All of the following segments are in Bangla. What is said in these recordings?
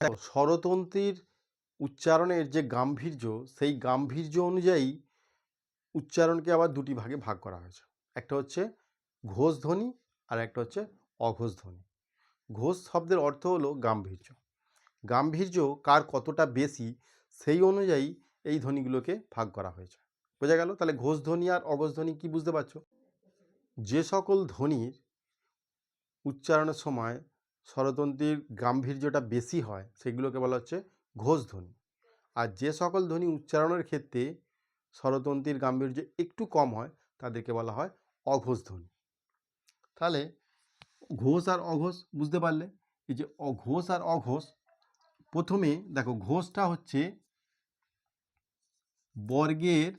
দেখো স্বরতন্ত্রীর উচ্চারণের যে গাম্ভীর্য সেই গাম্ভীর্য অনুযায়ী উচ্চারণকে আবার দুটি ভাগে ভাগ করা হয়েছে। একটা হচ্ছে ঘোষ ধ্বনি আর একটা হচ্ছে অঘোষ ধ্বনি ঘোষ শব্দের অর্থ হলো গাম্ভীর্য। গাম্ভীর্য কার কতটা বেশি সেই অনুযায়ী এই ধ্বনিগুলোকে ভাগ করা হয়েছে। বোঝা গেল? তাহলে ঘোষ ধ্বনি আর অঘোষ ধ্বনি কী বুঝতে পারছ? যে সকল ধ্বনির উচ্চারণের সময় স্বরতন্ত্রীর গাম্ভীর্যটা বেশি হয়, সেগুলোকে বলা হচ্ছে ঘোষ ধ্বনি। আর যে সকল ধ্বনি উচ্চারণের ক্ষেত্রে স্বরতন্ত্রীর গাম্ভীর্য একটু কম হয়, তাদেরকে বলা হয় অঘোষ ধ্বনি। তাহলে ঘোষ আর অঘোষ বুঝতে পারলে? এই যে অঘোষ আর অঘোষ, প্রথমে দেখো ঘোষটা হচ্ছে বর্গের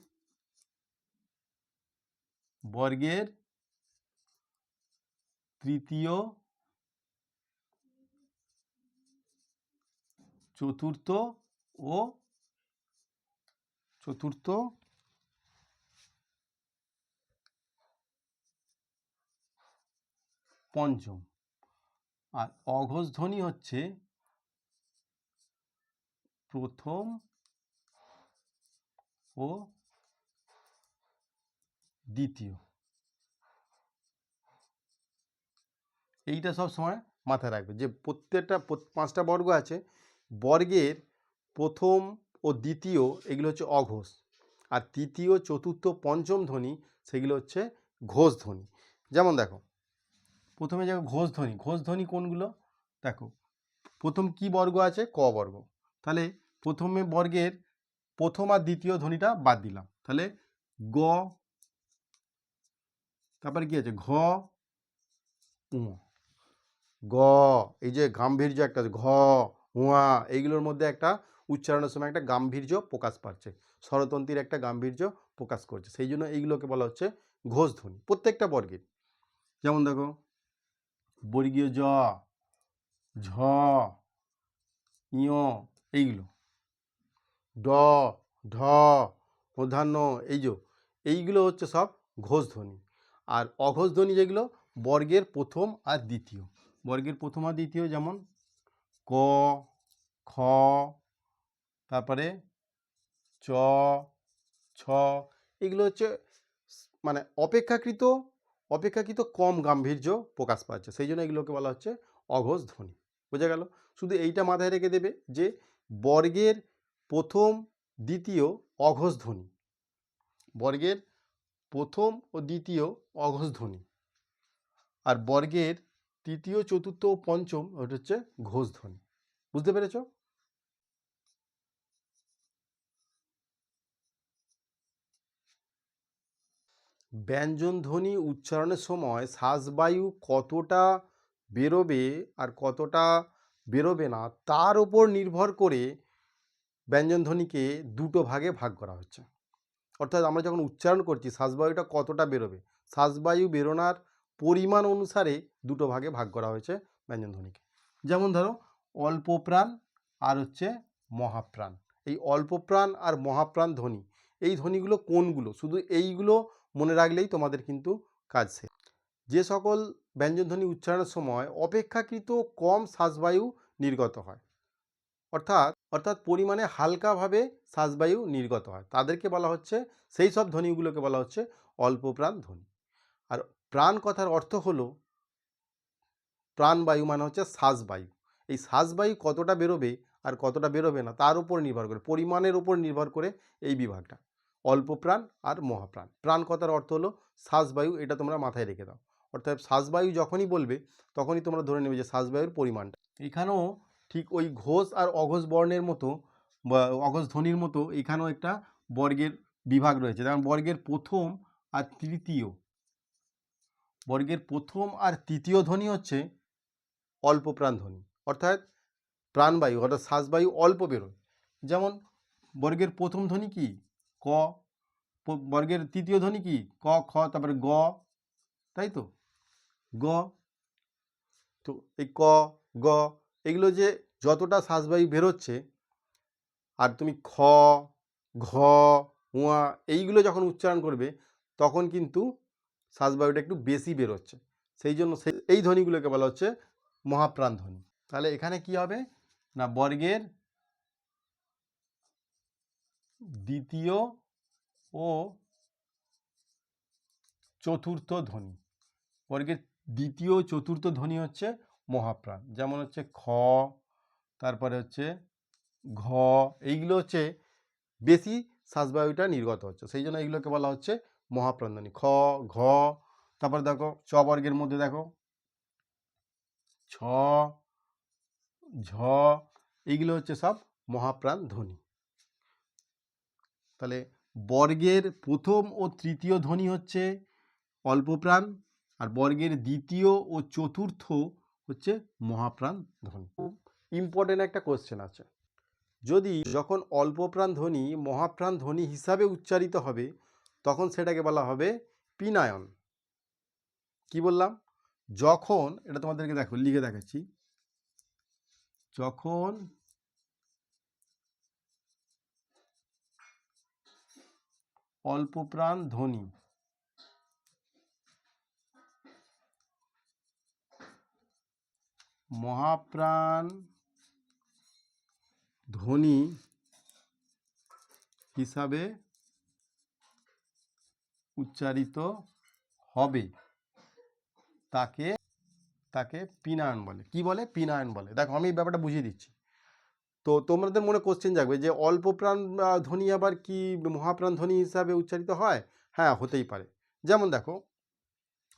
বর্গের তৃতীয় চতুর্থ ও চতুর্থ পঞ্চম। আর অঘোষ ধ্বনি হচ্ছে প্রথম ও দ্বিতীয়। এইটা সব সময় মাথায় রাখবে যে প্রত্যেকটা, পাঁচটা বর্গ আছে বর্গের প্রথম ও দ্বিতীয় এগুলো হচ্ছে অঘোষ। আর তৃতীয়, চতুর্থ, পঞ্চম ধ্বনি সেগুলো হচ্ছে ঘোষ ধ্বনি। যেমন দেখো, প্রথমে দেখো ঘোষ ধ্বনি ঘোষ ধ্বনি কোনগুলো? দেখো, প্রথম কি বর্গ আছে? ক বর্গ। তাহলে প্রথমে বর্গের প্রথম আর দ্বিতীয় ধ্বনিটা বাদ দিলাম। তাহলে গ, তারপরে কি আছে? ঘ উ গ, এই যে গাম্ভীর্য একটা, ঘ হুয়া, এইগুলোর মধ্যে একটা উচ্চারণের সময় একটা গাম্ভীর্য প্রকাশ পাচ্ছে। স্বরতন্ত্রীর একটা গাম্ভীর্য প্রকাশ করছে। সেই জন্য এইগুলোকে বলা হচ্ছে ঘোষ ধ্বনি প্রত্যেকটা বর্গের। যেমন দেখো, বর্গীয় জ, ঝ ইয় এইগুলো। ড ঢ মধ্যাহ্ন এই যে, এইগুলো হচ্ছে সব ঘোষ ধ্বনি আর অঘোষ ধ্বনি যেগুলো, বর্গের প্রথম আর দ্বিতীয়। বর্গের প্রথম আর দ্বিতীয় যেমন ক, খ, তারপরে চ, ছ, এগুলো হচ্ছে মানে অপেক্ষাকৃত অপেক্ষাকৃত কম গাম্ভীর্য প্রকাশ পাচ্ছে সেই জন্য এগুলোকে বলা হচ্ছে অঘোষ ধ্বনি। বোঝা গেল? শুধু এইটা মাথায় রেখে দেবে যে বর্গের প্রথম, দ্বিতীয় অঘোষ ধ্বনি। বর্গের প্রথম ও দ্বিতীয় অঘোষ ধ্বনি। আর বর্গের তৃতীয়, চতুর্থ ও পঞ্চম, ওটা হচ্ছে ঘোষ ধ্বনি বুঝতে পেরেছ? ব্যঞ্জন ধ্বনি উচ্চারণের সময় শ্বাসবায়ু কতটা বেরোবে আর কতটা বেরোবে না, তার উপর নির্ভর করে ব্যঞ্জন ধ্বনিকে দুটো ভাগে ভাগ করা হচ্ছে। অর্থাৎ আমরা যখন উচ্চারণ করছি, শ্বাসবায়ুটা কতটা বেরোবে? শ্বাসবায়ু বেরোনার পরিমাণ অনুসারে দুটো ভাগে ভাগ করা হয়েছে ব্যঞ্জন ধ্বনিকে। যেমন ধরো, অল্প প্রাণ আর হচ্ছে মহাপ্রাণ। এই অল্প প্রাণ আর মহাপ্রাণ ধ্বনি, এই ধ্বনিগুলো কোনগুলো? শুধু এইগুলো মনে রাখলেই তোমাদের কিন্তু কাজ শেষ। যে সকল ব্যঞ্জনধ্বনি উচ্চারণের সময় অপেক্ষাকৃত কম শ্বাসবায়ু নির্গত হয়। অর্থাৎ অর্থাৎ পরিমাণে হালকাভাবে শ্বাসবায়ু নির্গত হয়। তাদেরকে বলা হচ্ছে, সেই সব ধ্বনিগুলোকে বলা হচ্ছে অল্প প্রাণ ধ্বনি। প্রাণ কথার অর্থ হলো প্রাণবায়ু মানে হচ্ছে শ্বাসবায়ু। এই শ্বাসবায়ু কতটা বেরোবে আর কতটা বেরোবে না তার উপর নির্ভর করে, পরিমাণের উপর নির্ভর করে এই বিভাগটা। অল্প প্রাণ আর মহাপ্রাণ। প্রাণ কথার অর্থ হলো শ্বাসবায়ু, এটা তোমরা মাথায় রেখে দাও। অর্থাৎ শ্বাসবায়ু যখনই বলবে, তখনই তোমরা ধরে নেবে যে শ্বাসবায়ুর পরিমাণটা। এখানেও ঠিক ওই ঘোষ আর অঘোষ বর্ণের মতো বা অঘোষ ধ্বনির মতো এখানেও একটা বর্গের বিভাগ রয়েছে। যেমন বর্গের প্রথম আর তৃতীয়। বর্গের প্রথম আর তৃতীয় ধ্বনি হচ্ছে অল্প প্রাণ ধ্বনি, অর্থাৎ প্রাণবায়ু, অর্থাৎ শ্বাসবায়ু অল্প বেরোয়। যেমন বর্গের প্রথম ধ্বনি কি? ক বর্গের তৃতীয় ধ্বনি কি? ক, খ, তারপরে গ, তাই তো? গ, তো এই ক, গ, এগুলো যে যতটা শ্বাসবায়ু বেরোচ্ছে, আর তুমি খ, ঘ, উয়া, এইগুলো যখন উচ্চারণ করবে, তখন কিন্তু শ্বাসবায়ুটা একটু বেশি বেরোচ্ছে। সেই জন্য সেই এই ধ্বনিগুলোকে বলা হচ্ছে মহাপ্রাণ ধ্বনি। তাহলে এখানে কি হবে? না, বর্গের দ্বিতীয় ও চতুর্থ ধ্বনি। বর্গের দ্বিতীয় চতুর্থ ধ্বনি হচ্ছে মহাপ্রাণ। যেমন হচ্ছে খ, তারপরে হচ্ছে ঘ, এইগুলো হচ্ছে বেশি শ্বাসবায়ুটা নির্গত হচ্ছে। সেই জন্য এইগুলোকে বলা হচ্ছে মহাপ্রাণ ধ্বনি খ, ঘ, তারপরে দেখো চ বর্গের মধ্যে দেখো। ছ, ঝ, এইগুলো হচ্ছে সব মহাপ্রাণ ধ্বনি। তাহলে বর্গের প্রথম ও তৃতীয় ধ্বনি হচ্ছে অল্পপ্রাণ আর বর্গের দ্বিতীয় ও চতুর্থ হচ্ছে মহাপ্রাণ ধ্বনি। ইম্পর্টেন্ট একটা কোশ্চেন আছে। যদি যখন অল্পপ্রাণ ধ্বনি মহাপ্রাণ ধ্বনি হিসাবে উচ্চারিত হবে তখন সেটাকে বলা হবে পিনায়ন। কি বললাম? যখন, এটা তোমাদেরকে দেখো, লিখে দেখাচ্ছি। যখন অল্পপ্রাণ ধ্বনি মহাপ্রাণ ধ্বনি হিসাবে উচ্চারিত হবে। তাকে তাকে পিনায়ন বলে। কি বলে? পিনায়ন বলে। দেখো, আমি এই ব্যাপারটা বুঝিয়ে দিচ্ছি। তো তোমাদের মনে কোশ্চেন জাগবে যে, অল্প প্রাণ ধ্বনি আবার কি মহাপ্রাণ ধ্বনি হিসাবে উচ্চারিত হয়? হ্যাঁ হতেই পারে। যেমন দেখো,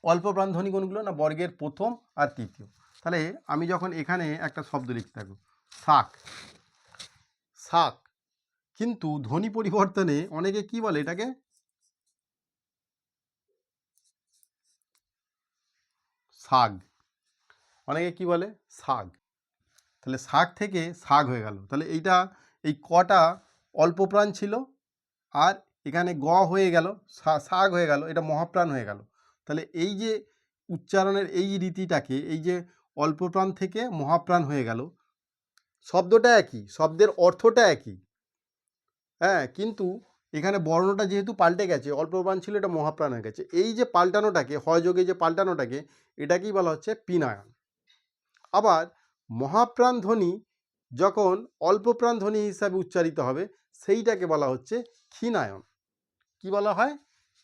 অল্প প্রাণ ধ্বনি কোনগুলো? না, বর্গের প্রথম আর তৃতীয়। তাহলে আমি যখন এখানে একটা শব্দ লিখতে থাকব, শাক। শাক। কিন্তু ধ্বনি পরিবর্তনে অনেকে কি বলে এটাকে? শাক অনেকে কি বলে? শাক তাহলে শাক থেকে শাক হয়ে গেল। তাহলে এইটা, এই কটা অল্প প্রাণ ছিল আর এখানে গ হয়ে গেল, শা- শাক হয়ে গেল, এটা মহাপ্রাণ হয়ে গেল। তাহলে এই যে উচ্চারণের এই রীতিটাকে, এই যে অল্প প্রাণ থেকে মহাপ্রাণ হয়ে গেল, শব্দটা একই, শব্দের অর্থটা একই। হ্যাঁ কিন্তু এখানে বর্ণটা যেহেতু পাল্টে গেছে অল্প প্রাণ ছিল এটা মহাপ্রাণ হয়ে গেছে। এই যে পাল্টানোটাকে, হয়যোগে যে পাল্টানোটাকে, এটাকেই বলা হচ্ছে পিনায়ন। আবার মহাপ্রাণ ধ্বনি যখন অল্প প্রাণ ধ্বনি হিসাবে উচ্চারিত হবে, সেইটাকে বলা হচ্ছে ক্ষীণায়ন। কি বলা হয়?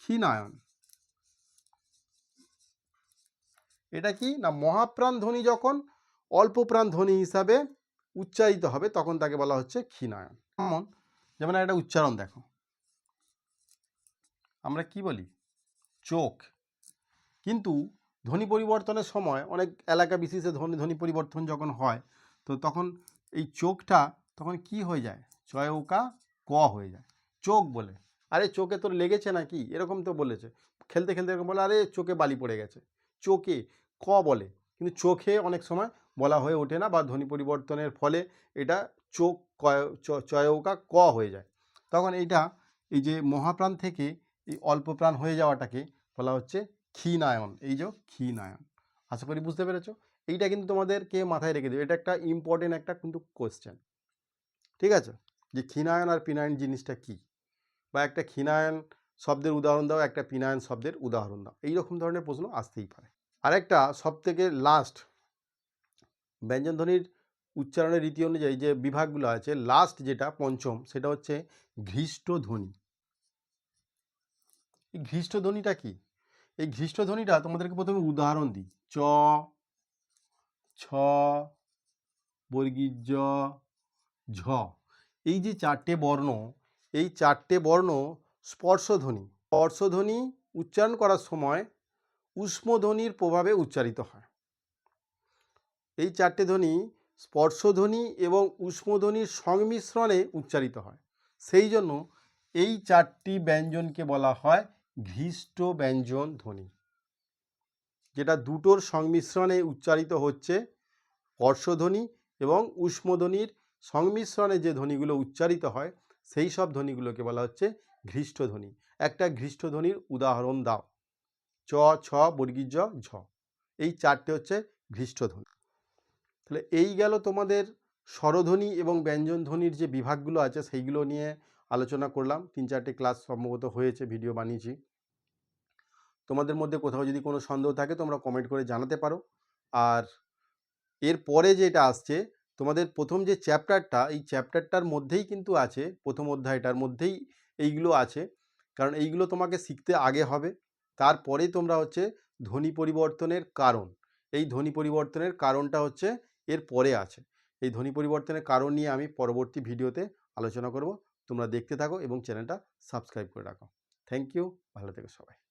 ক্ষীণায়ন। এটা কি? না, মহাপ্রাণ ধ্বনি যখন অল্প প্রাণ ধ্বনি হিসাবে উচ্চারিত হবে, তখন তাকে বলা হচ্ছে ক্ষীণায়ন। যেমন একটা উচ্চারণ দেখো। আমরা কি বলি? চোখ। কিন্তু ধ্বনি পরিবর্তনের সময় অনেক এলাকা বিশেষে ধ্বনি ধ্বনি পরিবর্তন যখন হয়, তো তখন এই চোখটা তখন কি হয়ে যায়? চয়ৌকা ক হয়ে যায়। চোখ বলে। আরে চোখে তোর লেগেছে নাকি? এরকম তো বলেছে। খেলতে খেলতে এরকম বলে, আরে চোখে বালি পড়ে গেছে। চোখে ক বলে। কিন্তু চোখে অনেক সময় বলা হয়ে ওঠে না বা ধ্বনি পরিবর্তনের ফলে এটা চোখ, কয়- চয়ৌকা ক হয়ে যায়। তখন এইটা এই যে মহাপ্রাণ থেকে এই অল্প প্রাণ হয়ে যাওয়াটাকে বলা হচ্ছে ক্ষীণায়ন। এই যে ক্ষীণায়ন। আশা করি বুঝতে পেরেছ? এইটা কিন্তু তোমাদেরকে মাথায় রেখে দেবে এটা একটা ইম্পর্টেন্ট একটা কিন্তু কোশ্চেন ঠিক আছে? যে ক্ষীণায়ন আর পিনায়ন জিনিসটা কি? বা একটা ক্ষীণায়ন শব্দের উদাহরণ দাও, একটা পিনায়ন শব্দের উদাহরণ দাও। এই রকম ধরনের প্রশ্ন আসতেই পারে। আরেকটা সব থেকে লাস্ট ব্যঞ্জনধ্বনির উচ্চারণের রীতি অনুযায়ী যে বিভাগগুলো আছে লাস্ট যেটা, পঞ্চম, সেটা হচ্ছে ঘৃষ্ট ধ্বনি এই ঘৃষ্ট ধ্বনিটা কি? এই ঘৃষ্ট ধ্বনিটা তোমাদেরকে প্রথমে উদাহরণ দিই। চ, ছ বর্গীর জ, ঝ। এই যে চারটে বর্ণ, এই চারটে বর্ণ স্পর্শধ্বনি। স্পর্শধ্বনি উচ্চারণ করার সময় উষ্মধ্বনির প্রভাবে উচ্চারিত হয়। এই চারটে ধ্বনি স্পর্শধ্বনি এবং উষ্মধ্বনির সংমিশ্রণে উচ্চারিত হয়। সেই জন্য এই চারটি ব্যঞ্জনকে বলা হয় ঘৃষ্ট ব্যঞ্জন ধ্বনি, যেটা দুটোর সংমিশ্রণে উচ্চারিত হচ্ছে হর্ষধ্বনি এবং উষ্মধ্বনির সংমিশ্রণে যে ধ্বনিগুলো উচ্চারিত হয়, সেই সব ধ্বনিগুলোকে বলা হচ্ছে ঘৃষ্ট ধ্বনি একটা ঘৃষ্ট ধ্বনির উদাহরণ দাও। চ, ছ বর্গীর জ ঝ, এই চারটে হচ্ছে ঘৃষ্ট ধ্বনি তাহলে এই গেল তোমাদের স্বরধ্বনি এবং ব্যঞ্জন ধ্বনির যে বিভাগগুলো আছে, সেইগুলো নিয়ে আলোচনা করলাম। তিন চারটে ক্লাস সম্ভবত হয়েছে, ভিডিও বানিয়েছি। তোমাদের মধ্যে কোথাও যদি কোনো সন্দেহ থাকে, তোমরা কমেন্ট করে জানাতে পারো। আর এর পরে যেটা আসছে, তোমাদের প্রথম যে চ্যাপ্টারটা, এই চ্যাপ্টারটার মধ্যেই কিন্তু আছে, প্রথম অধ্যায়টার মধ্যেই এইগুলো আছে। কারণ এইগুলো তোমাকে শিখতে আগে হবে। তারপরে তোমরা হচ্ছে ধ্বনি পরিবর্তনের কারণ। এই ধ্বনি পরিবর্তনের কারণটা হচ্ছে এর পরে আছে। এই ধ্বনি পরিবর্তনের কারণ নিয়ে আমি পরবর্তী ভিডিওতে আলোচনা করব। তোমরা দেখতে থাকো এবং চ্যানেলটা সাবস্ক্রাইব করে রাখো। থ্যাংক ইউ ভালো থেকো সবাই।